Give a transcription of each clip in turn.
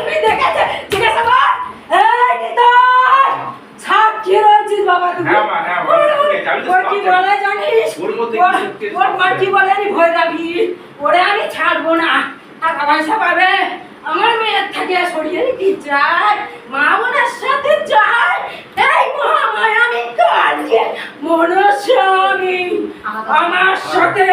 তুমি দেখেছে? জিজ্ঞাসা কর। এই নিতাই সাক্ষী রয়েছিস বাবা তুমি হ্যাঁ হ্যাঁ ওর- কি বলে জানিস? ওর ওর- কি বলে। আমি ভয় যাবি ওরে আমি ছাড়বো না। টাকা পয়সা পাবে আমার মেয়ের থেকে সরিয়ে নিতে চাই মা বোনের সাথে চাই এই মহামায় আমি কাজে মনস্বামী আমার সাথে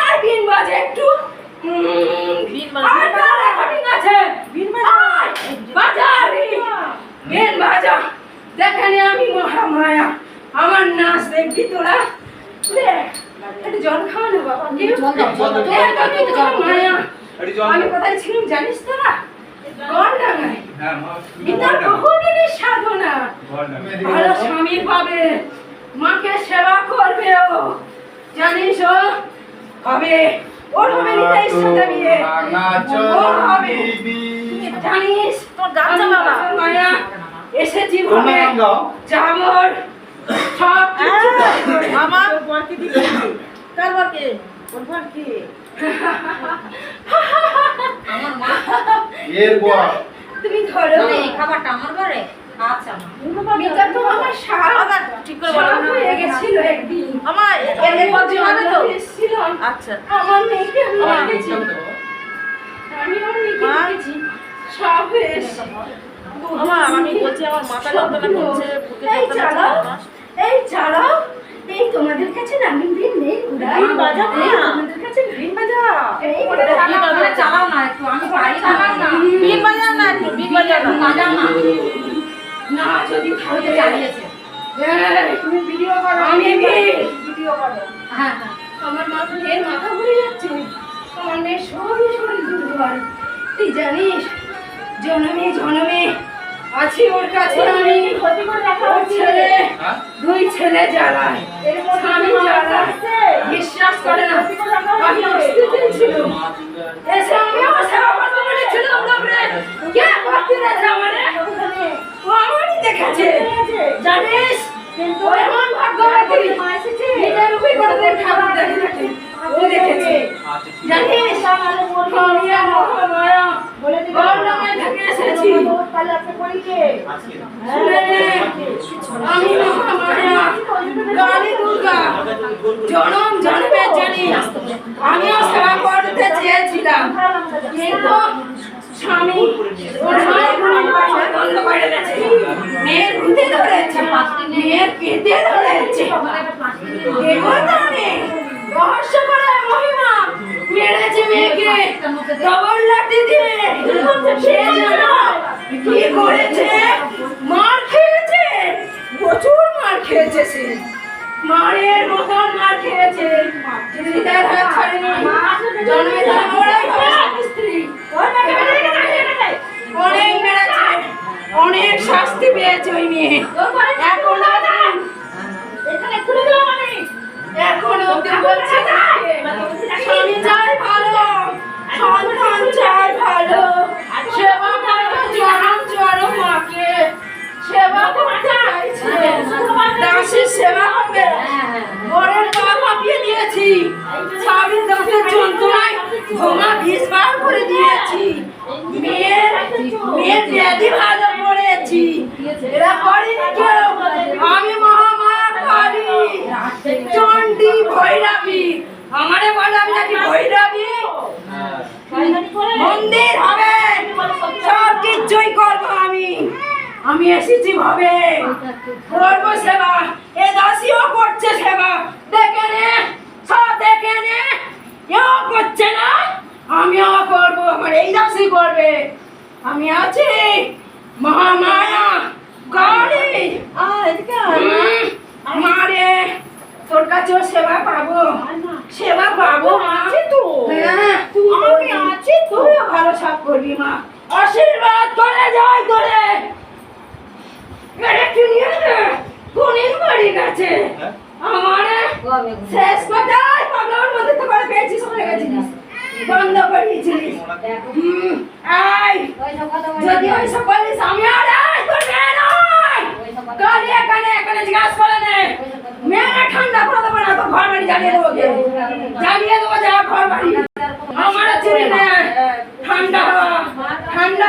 আর বিন বাজে একটু বিন আমি মহামায়া। আমার নাচ দেখবি তোরা? জল খাওয়া না বাবা মায়া আমি কোথায় ছিলাম জানিস তোরা? হ্যাঁ সাধনা। ভালো স্বামী পাবে মাকে সেবা করবে ও। জানিস ও? হবে। ওর হবে নিতাইয়ের সাথে বিয়ে। ওর হবে। জানিস তোর বাবা। মায়া দাও। যাবর সব। মামা। বরকে দিবি কার বরকে ওর বরকে আমার মা। এর বর। তুমি ধরো এই খাবারটা আমার ঘরে। আচ্ছা মা। তো আমার সারা ঠিক করে বলো। হয়ে গেছিল একদিন। আমার এর এর মানে তো? এসেছিলাম আচ্ছা। আমার মেয়েকে আমি মা, আমি আমার মেয়েকে মা। সব হয়েছে আমার আমি বলছি আমার মাথা যন্ত্রণা করছে বুকে এই যন্ত্রণা করছে এই চালাও। এই তোমাদের কাছে দিন নেই উড়াই তোমাদের বাজা এই চালাও না, একটু আমি পারি না। বাজাও না। না না। তুমি ভিডিও করো আমি ভিডিও করো। হ্যাঁ হ্যাঁ। আমার মাথা এর মাথা ঘুরে যাচ্ছে। আমার মেয়ের শরীর শরীর দুর্বল। তুই জানিস জনমে জনমে আছি ওর কাছে আমি। ক্ষতি করে ছেলে হ্যাঁ? দুই ছেলে জ্বালায়। স্বামী জ্বালায়। আমি মহামায়া কালী দুর্গা। জনম জন্মে জানি। আমিও সেবা করতে চেয়েছিলাম। কিন্তু স্বামী বন্ধ করে গেছে। মেয়ের ভূতে ধরেছে। মেয়ের পেটে ধরেছে। রহস্য করে মহিমা মেরেছে মেয়েকে। ডবল লাঠি দিয়ে। সে যেন কি করেছে? মার খেয়েছে? প্রচুর মার খেয়েছে সে। মারের মতন মার খেয়েছে। হৃদয়ের হাত ছাড়েনি। জন্মে তার বড়াই স্ত্রী। অনেক মেরেছে। অনেক শাস্তি পেয়েছে ওই মেয়ে। এখন এখানে খুলে দিলাম আমি। এখন অব্দি বলছে স্বামী চাই ভালো। সন্তান চাই ভালো। সেবা সেবা করতে চাইছে দাসের সেবা করবে। বরের পা কাঁপিয়ে দিয়েছি। স্বামীর দাসের যন্ত্রণায় ভোমা বিষ বার করে দিয়েছি। মেয়ের মেয়ের ব্যাধি ভালো করেছি। এরা করেনি কেউ। আমি মহামায়া কালী চণ্ডী ভৈরবী। আমারে বলে আমি নাকি ভৈরবী? মন্দির আমি এসেছি ভাবে। করব সেবা এ দাসিও করছে সেবা। দেখে নে সব দেখে নে। কেউ করছে না আমিও করব আমার এই দাসই করবে। আমি আছি মহামায়া কালী হুম, মারে তোর কাছেও সেবা পাবো। সেবা পাবো মা। হ্যাঁ আমি আছি তুইও ভালো সাপ করবি মা। আশীর্বাদ করে যাই করে এটা কি নিয়ে নে কোনির বাড়ি গেছে আমারে শেষ কথায় পাগলার মধ্যে তো করে পেয়েছিস হয়ে গেছিস বন্ধ করিয়েছিলিস হুম, আয় যদি ওই সব বলিস আমি আর আয় তোর মেয়ে নয় কালি এখানে এখানে জিজ্ঞাসা করে নে। মেয়েরা ঠান্ডা করে দেবো না তো ঘর বাড়ি জ্বালিয়ে দেবো? জ্বালিয়ে দেবো যা ঘর বাড়ি আমার চিনি নে ঠান্ডা হওয়া ঠান্ডা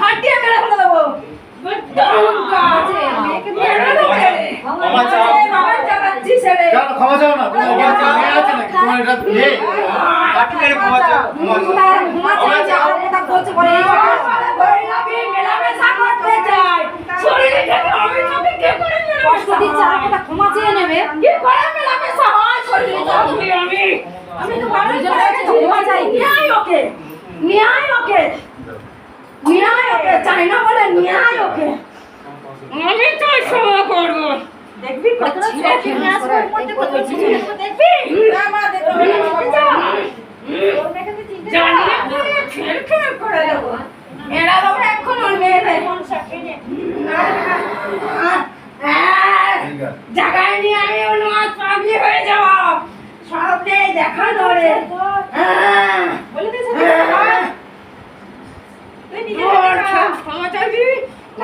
ফাটিয়ে মেরে ফেলে দেবো ক্ষমা চাও। বাবার জানাচ্ছি ছেলে কেন ক্ষমা চাও না তোমার বাবা চাও মেয়ে আছে নাকি তোমার এটা মেয়ে কাকে মেরে ক্ষমা চাও? ক্ষমা চাও। ক্ষমা চাও। আমি মেলামেশা করতে চাই শরীরে থেকে আমি তোকে কে করে মেলামেশা ক্ষমা চেয়ে নেবে। কি করে মেলামেশা হয় শরীরে? আমি। আমি তো বাবার ক্ষমা চাই। ন্যায় ওকে ন্যায় ওকে ন্যায় ওকে চাই না বলে ন্যায় ওকে। আমি তো ক্ষমা করব। দেখবি চোখে নিয়ে আসবে ওর মধ্যে কত চিঠি দেখবি না মা দেখো জানিয়ে পুরো খেল খেল করে দেবো এরা দেবো এখন ওর মেয়েদের জায়গায় নিয়ে আমি অনুমান পাগলি হয়ে যাব স্বপ্নে দেখা ধরে বলে দিয়েছে তুই নিজে ওর সব ক্ষমা চাইবি ক্ষমা চাওয়া করেছে ক্ষমা চাও ভালো করে। আরে ক্ষমা চাও না ভালো করে। মা ক্ষমা করে দাও তোমার ভক্ত পাগলি করে দিচ্ছি না না করো না, ভালো করে, বাদ দাও। করবি না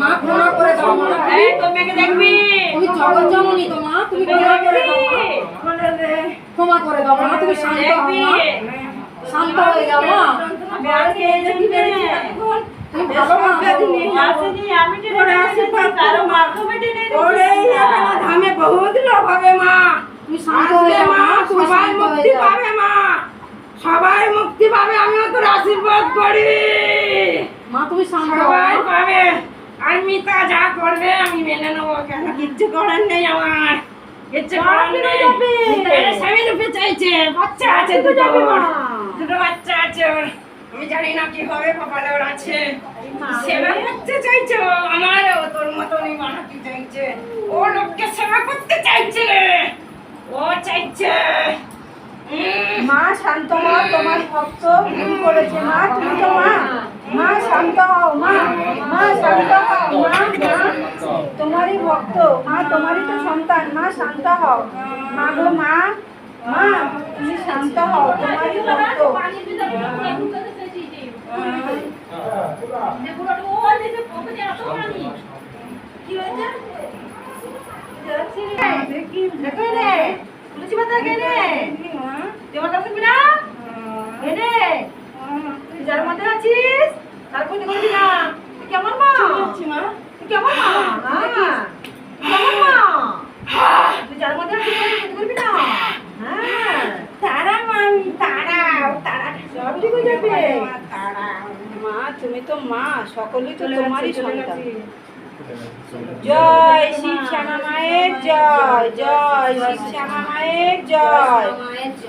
মা, ক্ষমা করো দাও মা। এই দেখবি? তুমি জগৎ জননী তো মা। তুমি ক্ষমা করে দাও ক্ষমা করে দাও মা। তুমি শান্ত হও মা। শান্ত হয়ে যাও মা। আমি আজকে এই যে দিবে তুমি ভালো মা হও। আসেনি আমি যে কারও মাধ্যমে টেনে ওরে এখানে ধামে বহুত লোক হবে মা। তুমি শান্ত হয়ে যাও মা সবাই মুক্তি পাবে মা। সবাই মুক্তি পাবে আমিও তোর আশীর্বাদ করি। মা তুমি শান্ত সবাই পাবে। আর মিতা যা করবে আমি মেনে নেব কেন? কিচ্ছু করার নেই আমার। কিচ্ছু করার নেই। স্বামী রূপে চাইছে। বাচ্চা আছে দুটো। দুটো বাচ্চা আছে ওর। আমি জানি না কি হবে কপালে ওর আছে। সেবা করতে চাইছে আমারও তোর মতনই বানাতে চাইছে। ও লোককে সেবা করতে চাইছে। ও চাইছে। মা শান্ত হও তোমার ভক্ত ভুল করেছে। মা তুমি তো মা। মা শান্ত হও মা। মা শান্ত হও মা মা। তোমারই ভক্ত মা তোমারই তো সন্তান। মা শান্ত হও। মা গো মা মা তুমি শান্ত হও তোমারই ভক্ত। কি হয়েছে? পাতা কেনে দেওয়ার কাছে বিনা এনে যার মধ্যে আছিস তার কোনো করবি না। তুই কেমন মা? তুই কেমন মা? হ্যাঁ। কেমন মা? তুই যার মধ্যে আছিস তার করবি না। হ্যাঁ। তারা মামি তারা। তারা সব ঠিক হয়ে যাবে। মা তুমি তো মা। সকলেই তো তোমারই সন্তান। জয় শিব শ্যামা মায়ের জয় জয় শিব শ্যামা মায়ের জয়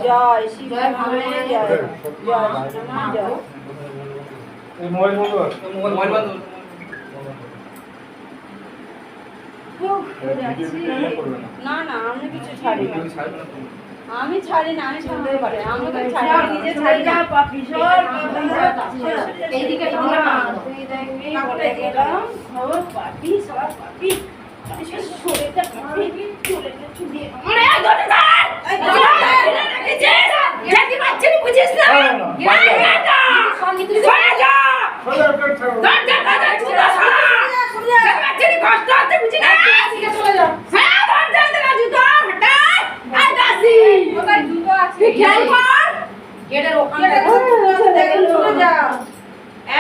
জয় শিব শ্যামা মায়ের কর। না না, আমি কিছু ছাড়ি। আমি ছাড়ি না, আমি ছাড়তে পারি আমি ছাড়ি নিজে ছাড়ি না দেখবি বলে গেলাম সব পাপি সব পাপি। শরীরটা পাপি চলে গেছে দিয়ে আরে ধরে ধর জাতি বাচ্চা নি বুঝিস না না, না, বাচ্চা। সরে যা সোজা করে ছাড়ো। ধর ধর ধর ধর চুদা সারা জাতি বাচ্চা নি কষ্ট হচ্ছে বুঝি না চলে যাও হ্যাঁ ধর ধর ধর জুতো হটা আই দাসি ওখানে জুতো আছে তুই খেয়াল কর গেটের ওখানে চলে যাও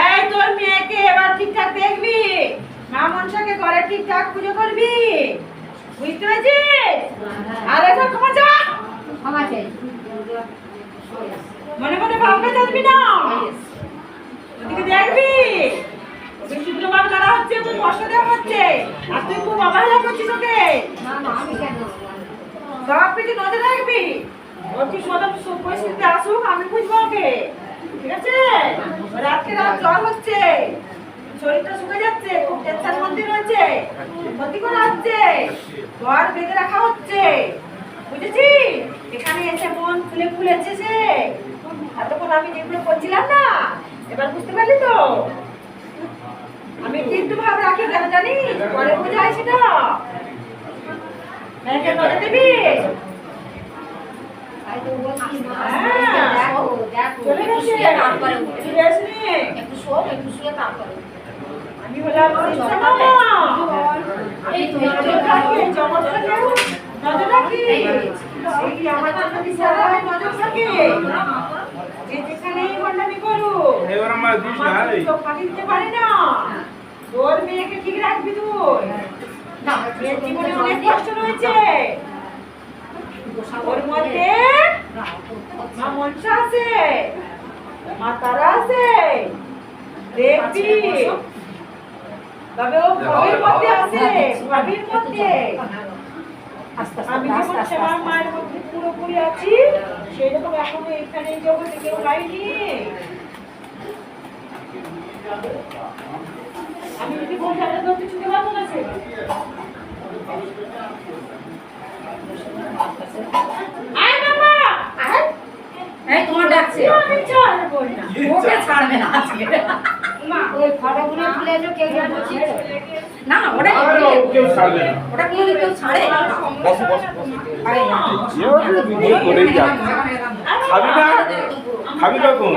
এই তোর মেয়েকে এবার ঠিকঠাক দেখবি মা মনসাকে ঘরে ঠিকঠাক পুজো করবি? বুঝতে পেরেছিস? আর এখন ক্ষমা চা ক্ষমা চাই। মনে মনে ভাবনা চলবি না? ওদিকে দেখবি? ভাব করা হচ্ছে তুই কষ্ট দেওয়া হচ্ছে। আর তুই খুব অবহেলা করছিস ওকে? সব কিছু নজর রাখবি? ওর কি সদম পরিস্থিতি আসুক আমি বুঝব ওকে। ঠিক আছে? রাতকে রাত জ্বর হচ্ছে। শরীরটা শুকে যাচ্ছে খুব টেনশন মধ্যে রয়েছে ক্ষতি করা হচ্ছে ঘর বেঁধে রাখা হচ্ছে। বুঝেছি এখানে এসে মন ফুলে ফুলেছে সে এতক্ষণ আমি যেগুলো করছিলাম না এবার বুঝতে পারলি তো? আমি কিন্তু ভাব রাখি কেন জানিস পরে বোঝাই সেটা। মেয়েকে নজর দিবি? চলে গেছে। একটু শোন, একটু শুয়ে তারপরে। আমি হলাম এই তো, নজর রাখি জগৎটা কেউ নজর রাখি এই আমার জন্য বিশাল নজর রাখি যে যেখানেই হন্ডামি করু এবার আমার দিস না তো ফাঁকি দিতে পারি না তোর মেয়েকে ঠিক রাখবি তুই না, মেয়ের জীবনে অনেক কষ্ট রয়েছে ওর মধ্যে মা মনসা আছে মা তারা আছে দেখবি তবে ও মধ্যে আছে ভাবির মধ্যে। আমি আস্তে যেমন সেবার মায়ের মধ্যে পুরোপুরি আছি সেরকম এখনও এখানে জগতে কেউ হয়নি আমি যদি বলতে তাহলে তো কিছু পারব না সে আয় বাবা! আয়। এই তোমার ডাকছে। আমি ছাড়বো না। ওকে ছাড়বে না আজকে। ওই ফটোগুলো তুলে এলো, কেউ যেন না না ওটা কেউ ছাড়বে না ওটা কোনোদিন কেউ ছাড়ে বসো বসো আরে না খাবি না খাবি কখন